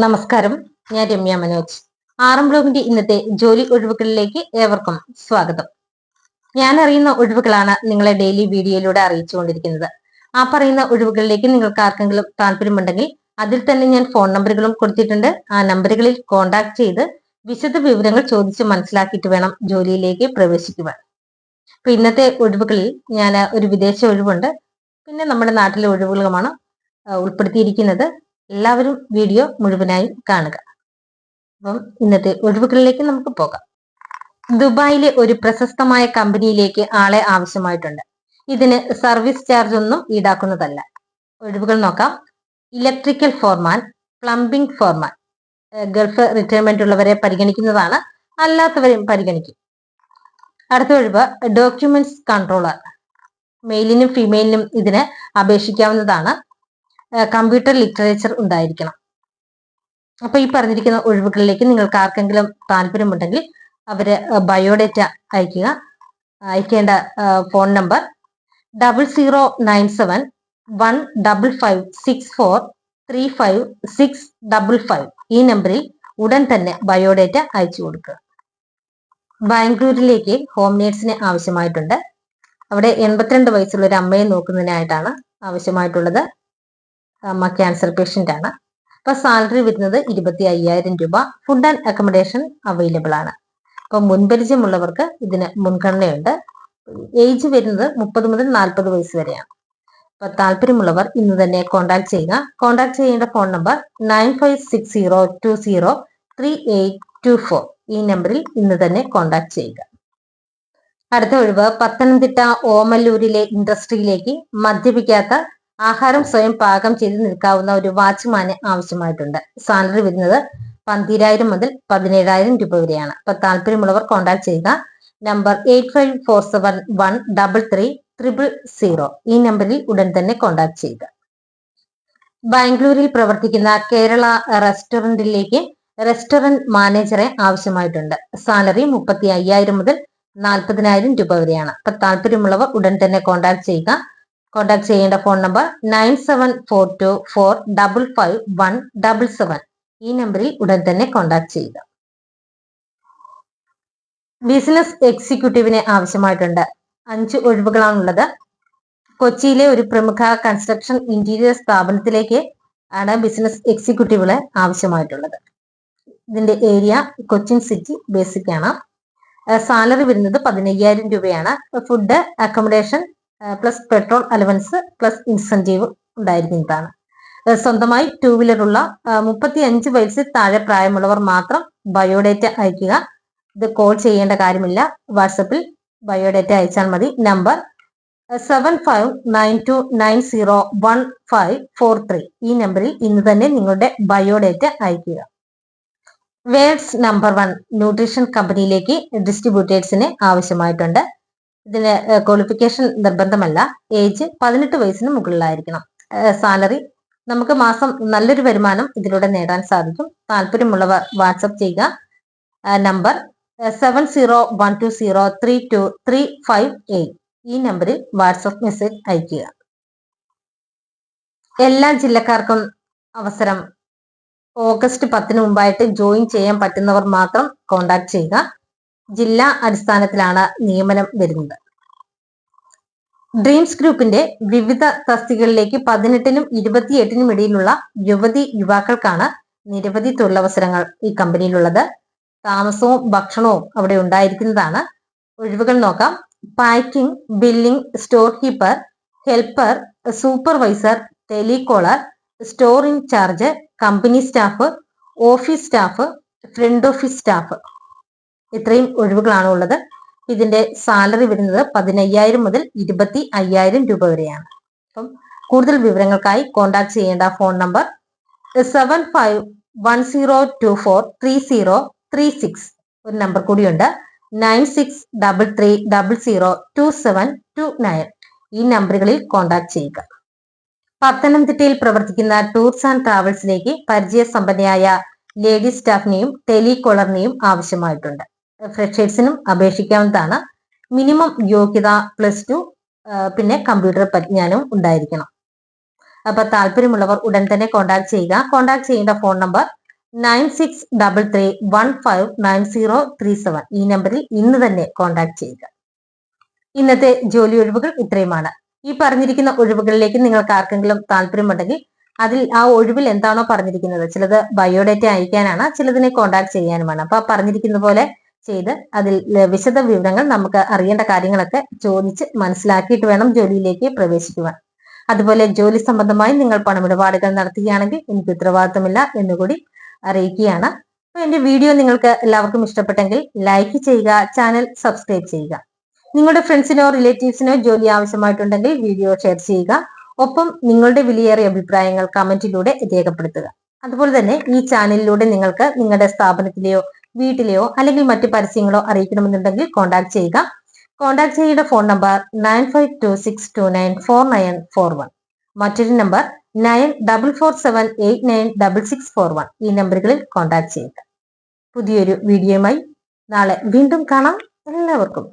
നമസ്കാരം. ഞാൻ രമ്യ മനോജ്. ആറം ബ്ലോഗിന്റെ ഇന്നത്തെ ജോലി ഒഴിവുകളിലേക്ക് ഏവർക്കും സ്വാഗതം. ഞാൻ അറിയുന്ന ഒഴിവുകളാണ് നിങ്ങളെ ഡെയിലി വീഡിയോയിലൂടെ അറിയിച്ചുകൊണ്ടിരിക്കുന്നത്. ആ പറയുന്ന ഒഴിവുകളിലേക്ക് നിങ്ങൾക്ക് ആർക്കെങ്കിലും താല്പര്യമുണ്ടെങ്കിൽ അതിൽ തന്നെ ഞാൻ ഫോൺ നമ്പറുകളും കൊടുത്തിട്ടുണ്ട്. ആ നമ്പറുകളിൽ കോൺടാക്ട് ചെയ്ത് വിശദ വിവരങ്ങൾ ചോദിച്ച് മനസ്സിലാക്കിയിട്ട് വേണം ജോലിയിലേക്ക് പ്രവേശിക്കുവാൻ. അപ്പൊ ഇന്നത്തെ ഒഴിവുകളിൽ ഞാൻ ഒരു വിദേശ ഒഴിവുണ്ട്. പിന്നെ നമ്മുടെ നാട്ടിലെ ഒഴിവുകളുമാണ് ഉൾപ്പെടുത്തിയിരിക്കുന്നത്. എല്ലാവരും വീഡിയോ മുഴുവനായി കാണുക. അപ്പം ഇന്നത്തെ ഒഴിവുകളിലേക്ക് നമുക്ക് പോകാം. ദുബായിലെ ഒരു പ്രശസ്തമായ കമ്പനിയിലേക്ക് ആളെ ആവശ്യമായിട്ടുണ്ട്. ഇതിന് സർവീസ് ചാർജ് ഒന്നും ഈടാക്കുന്നതല്ല. ഒഴിവുകൾ നോക്കാം. Electrical foreman plumbing foreman. Gulf retirement ഉള്ളവരെ പരിഗണിക്കുന്നതാണ്. അല്ലാത്തവരെയും പരിഗണിക്കും. അടുത്ത ഒഴിവ് ഡോക്യുമെന്റ്സ് കൺട്രോളർ മെയിലിനും ഫീമെയിലിനും ഇതിന് അപേക്ഷിക്കാവുന്നതാണ്. കമ്പ്യൂട്ടർ ലിറ്ററേച്ചർ ഉണ്ടായിരിക്കണം. അപ്പൊ ഈ പറഞ്ഞിരിക്കുന്ന ഒഴിവുകളിലേക്ക് നിങ്ങൾക്ക് ആർക്കെങ്കിലും താല്പര്യമുണ്ടെങ്കിൽ അവർ ബയോഡേറ്റ അയക്കുക അയക്കേണ്ട phone number double zero nine seven one double five six four three five six double five ഈ നമ്പറിൽ ഉടൻ തന്നെ ബയോഡേറ്റ അയച്ചു കൊടുക്കുക. ബാംഗ്ലൂരിലേക്ക് ഹോം നേഴ്സിനെ ആവശ്യമായിട്ടുണ്ട്. അവിടെ എൺപത്തിരണ്ട് വയസ്സുള്ള ഒരു അമ്മയെ നോക്കുന്നതിനായിട്ടാണ് ആവശ്യമായിട്ടുള്ളത്. അമ്മ ക്യാൻസർ പേഷ്യന്റ് ആണ്. അപ്പൊ സാലറി വരുന്നത് ഇരുപത്തി അയ്യായിരം രൂപ. ഫുഡ് ആൻഡ് അക്കോമഡേഷൻ അവൈലബിൾ ആണ്. അപ്പൊ മുൻപരിചയമുള്ളവർക്ക് ഇതിന് മുൻഗണനയുണ്ട്. ഏജ് വരുന്നത് മുപ്പത് മുതൽ നാൽപ്പത് വയസ്സ് വരെയാണ്. അപ്പൊ താല്പര്യമുള്ളവർ ഇന്ന് തന്നെ കോൺടാക്ട് ചെയ്യുക. കോൺടാക്ട് ചെയ്യേണ്ട phone number nine five six zero two zero three eight two four ഈ നമ്പറിൽ ഇന്ന് തന്നെ കോൺടാക്ട് ചെയ്യുക. അടുത്ത ഒഴിവ് പത്തനംതിട്ട ഓമല്ലൂരിലെ ഇൻഡസ്ട്രിയിലേക്ക് മദ്യപിക്കാത്ത ആഹാരം സ്വയം പാകം ചെയ്ത് നിൽക്കാവുന്ന ഒരു വാച്ച്മാന് ആവശ്യമായിട്ടുണ്ട്. സാലറി വരുന്നത് പന്തിരായിരം മുതൽ പതിനേഴായിരം രൂപ വരെയാണ്. അപ്പൊ താല്പര്യമുള്ളവർ കോൺടാക്ട് ചെയ്യുക. Number eight five four seven one double three triple zero. ഈ നമ്പറിൽ ഉടൻ തന്നെ കോൺടാക്ട് ചെയ്യുക. ബാംഗ്ലൂരിൽ പ്രവർത്തിക്കുന്ന കേരള റെസ്റ്റോറന്റിലേക്ക് റെസ്റ്റോറന്റ് മാനേജറെ ആവശ്യമായിട്ടുണ്ട്. സാലറി മുപ്പത്തി അയ്യായിരം മുതൽ നാൽപ്പതിനായിരം രൂപ വരെയാണ്. അപ്പൊ താല്പര്യമുള്ളവർ ഉടൻ തന്നെ കോൺടാക്ട് ചെയ്യുക. കോൺടാക്ട് ചെയ്യേണ്ട phone number nine seven four two four double five one double seven ഈ നമ്പറിൽ ഉടൻ തന്നെ കോൺടാക്ട് ചെയ്യുക. ബിസിനസ് എക്സിക്യൂട്ടീവിനെ ആവശ്യമായിട്ടുണ്ട്. അഞ്ച് ഒഴിവുകളാണുള്ളത്. കൊച്ചിയിലെ ഒരു പ്രമുഖ കൺസ്ട്രക്ഷൻ ഇന്റീരിയർ സ്ഥാപനത്തിലേക്ക് ആണ് ബിസിനസ് എക്സിക്യൂട്ടീവുകളെ ആവശ്യമായിട്ടുള്ളത്. ഇതിന്റെ ഏരിയ കൊച്ചിൻ സിറ്റി ബേസിക് ആണ്. സാലറി വരുന്നത് പതിനയ്യായിരം രൂപയാണ്. Food accommodation plus petrol allowance plus incentive ഉണ്ടായിരിക്കുന്നതാണ് സ്വന്തമായി ടൂ വീലറുള്ള മുപ്പത്തി അഞ്ച് വയസ്സിൽ താഴെ പ്രായമുള്ളവർ മാത്രം ബയോഡേറ്റ അയക്കുക ഇത് കോൾ ചെയ്യേണ്ട കാര്യമില്ല. വാട്സപ്പിൽ ബയോഡേറ്റ അയച്ചാൽ മതി. Number seven five nine two nine zero one five four three ഈ നമ്പറിൽ ഇന്ന് തന്നെ നിങ്ങളുടെ ബയോഡേറ്റ അയക്കുക വേഡ്സ് നമ്പർ വൺ ന്യൂട്രീഷൻ കമ്പനിയിലേക്ക് ഡിസ്ട്രിബ്യൂട്ടേഴ്സിന് ആവശ്യമായിട്ടുണ്ട്. ഇതിന് ക്വാളിഫിക്കേഷൻ നിർബന്ധമല്ല. ഏജ് പതിനെട്ട് വയസ്സിന് മുകളിലായിരിക്കണം. സാലറി നമുക്ക് മാസം നല്ലൊരു വരുമാനം ഇതിലൂടെ നേടാൻ സാധിക്കും. താല്പര്യമുള്ളവർ വാട്സപ്പ് ചെയ്യുക. Number seven zero one two zero three two three five eight ഈ നമ്പറിൽ വാട്സപ്പ് മെസ്സേജ് അയക്കുക എല്ലാ ജില്ലക്കാർക്കും അവസരം. ഓഗസ്റ്റ് പത്തിന് മുമ്പായിട്ട് ജോയിൻ ചെയ്യാൻ പറ്റുന്നവർ മാത്രം കോണ്ടാക്ട് ചെയ്യുക. ജില്ലാ അടിസ്ഥാനത്തിലാണ് നിയമനം വരുന്നത്. ഡ്രീംസ് ഗ്രൂപ്പിന്റെ വിവിധ തസ്തികകളിലേക്ക് പതിനെട്ടിനും ഇരുപത്തിയെട്ടിനും ഇടയിലുള്ള യുവതി യുവാക്കൾക്കാണ് നിരവധി തൊഴിലവസരങ്ങൾ ഈ കമ്പനിയിലുള്ളത്. താമസവും ഭക്ഷണവും അവിടെ ഉണ്ടായിരിക്കുന്നതാണ്. ഒഴിവുകൾ നോക്കാം. Packing billing store keeper helper supervisor telecaller store in charge company staff office staff front office staff. ഇത്രയും ഒഴിവുകളാണ് ഉള്ളത്. ഇതിന്റെ സാലറി വരുന്നത് പതിനയ്യായിരം മുതൽ ഇരുപത്തി അയ്യായിരം രൂപ വരെയാണ്. അപ്പം കൂടുതൽ വിവരങ്ങൾക്കായി കോൺടാക്ട് ചെയ്യേണ്ട phone number seven five one zero two four three zero three six ഒരു നമ്പർ കൂടിയുണ്ട്. Nine six double three double zero two seven two nine ഈ നമ്പറുകളിൽ കോൺടാക്ട് ചെയ്യുക. പത്തനംതിട്ടയിൽ പ്രവർത്തിക്കുന്ന ടൂർസ് ആൻഡ് ട്രാവൽസിലേക്ക് പരിചയസമ്പന്നയായ ലേഡി സ്റ്റാഫിനെയും ടെലികോളറിനെയും ആവശ്യമായിട്ടുണ്ട്. ഫ്രഷേഴ്സിനും അപേക്ഷിക്കാവുന്നതാണ്. മിനിമം യോഗ്യത പ്ലസ് ടു പിന്നെ കമ്പ്യൂട്ടർ പരിജ്ഞാനവും ഉണ്ടായിരിക്കണം. അപ്പൊ താല്പര്യമുള്ളവർ ഉടൻ തന്നെ കോൺടാക്ട് ചെയ്യുക. കോൺടാക്ട് ചെയ്യേണ്ട phone number nine six double three one five nine zero three seven ഈ നമ്പറിൽ ഇന്ന് തന്നെ കോൺടാക്ട് ചെയ്യുക. ഇന്നത്തെ ജോലി ഒഴിവുകൾ ഇത്രയുമാണ്. ഈ പറഞ്ഞിരിക്കുന്ന ഒഴിവുകളിലേക്ക് നിങ്ങൾക്ക് ആർക്കെങ്കിലും താല്പര്യമുണ്ടെങ്കിൽ അതിൽ ആ ഒഴിവിൽ എന്താണോ പറഞ്ഞിരിക്കുന്നത്. ചിലത് ബയോഡേറ്റ അയക്കാനാണ് ചിലതിനെ കോൺടാക്ട് ചെയ്യാനുമാണ്. അപ്പൊ പറഞ്ഞിരിക്കുന്ന പോലെ ചെയ്ത് അതിൽ വിശദ വിവരങ്ങൾ നമുക്ക് അറിയേണ്ട കാര്യങ്ങളൊക്കെ ചോദിച്ച് മനസ്സിലാക്കിയിട്ട് വേണം ജോലിയിലേക്ക് പ്രവേശിക്കുവാൻ. അതുപോലെ ജോലി സംബന്ധമായി നിങ്ങൾ പണമിടപാടുകൾ നടത്തുകയാണെങ്കിൽ എനിക്ക് ഉത്തരവാദിത്തമില്ല എന്നുകൂടി അറിയിക്കുകയാണ്. എന്റെ വീഡിയോ നിങ്ങൾക്ക് എല്ലാവർക്കും ഇഷ്ടപ്പെട്ടെങ്കിൽ ലൈക്ക് ചെയ്യുക ചാനൽ സബ്സ്ക്രൈബ് ചെയ്യുക. നിങ്ങളുടെ ഫ്രണ്ട്സിനോ റിലേറ്റീവ്സിനോ ജോലി ആവശ്യമായിട്ടുണ്ടെങ്കിൽ വീഡിയോ ഷെയർ ചെയ്യുക. ഒപ്പം നിങ്ങളുടെ വിലയേറിയ അഭിപ്രായങ്ങൾ കമന്റിലൂടെ രേഖപ്പെടുത്തുക. അതുപോലെ തന്നെ ഈ ചാനലിലൂടെ നിങ്ങൾക്ക് നിങ്ങളുടെ സ്ഥാപനത്തിലെയോ വീട്ടിലെയോ അല്ലെങ്കിൽ മറ്റ് പരസ്യങ്ങളോ അറിയിക്കണമെന്നുണ്ടെങ്കിൽ കോൺടാക്ട് ചെയ്യുക. കോൺടാക്ട് ചെയ്യേണ്ട phone number nine five two six two nine four nine four one മറ്റൊരു number nine double four seven eight nine double six four one ഈ നമ്പറുകളിൽ കോൺടാക്ട് ചെയ്യുക. പുതിയൊരു വീഡിയോയുമായി നാളെ വീണ്ടും കാണാം. എല്ലാവർക്കും